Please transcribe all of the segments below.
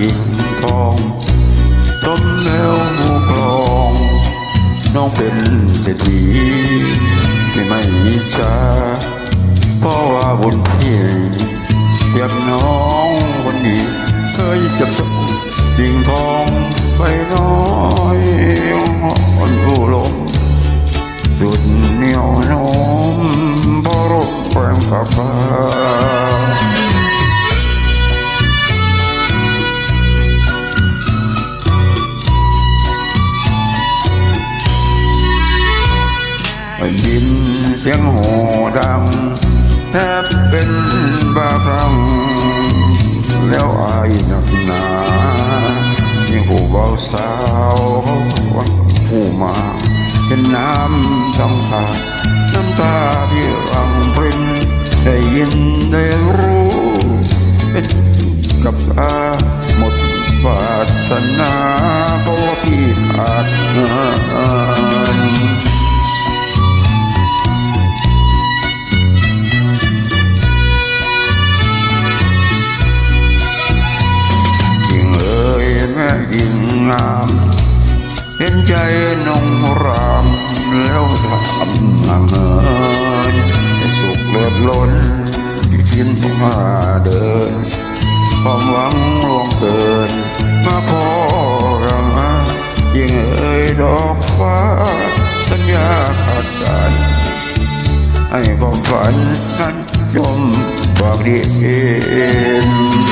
ยิงทองสมแล้วหูกลองน้องเป็นเศรษฐีที่ไม่มีชาเพราะว่าบุญพี่เรียกน้องคนดีเคยจับจงยิงทองไปน้อยอ่อนผู้ลมสุดเหนียวน้มพระรบแปลงกับฟ้า ยินเสียงโห่ดังแทบเป็นบาครั้งแล้วอายหนักหนายิ่งผู้เบาสาวเขาผู้มาเป็นน้ำต้องตาน้ำตาที่รังปรินได้ยินได้รู้เป็นกับอาหมดวาสนาเพราะว่าพี่ขาดงาน นงรามแล้วทำงานเงินสุขเลือดล้นที่ทิ้นต้องมาเดินความหวังลวงเกินมาพอรังยิ่งเอ่ยดอกฟ้า สัญญาขาดกันให้ความฝันนั้นจมบอกดีเอ็น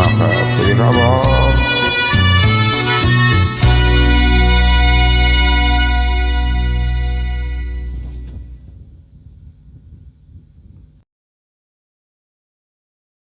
อนกอ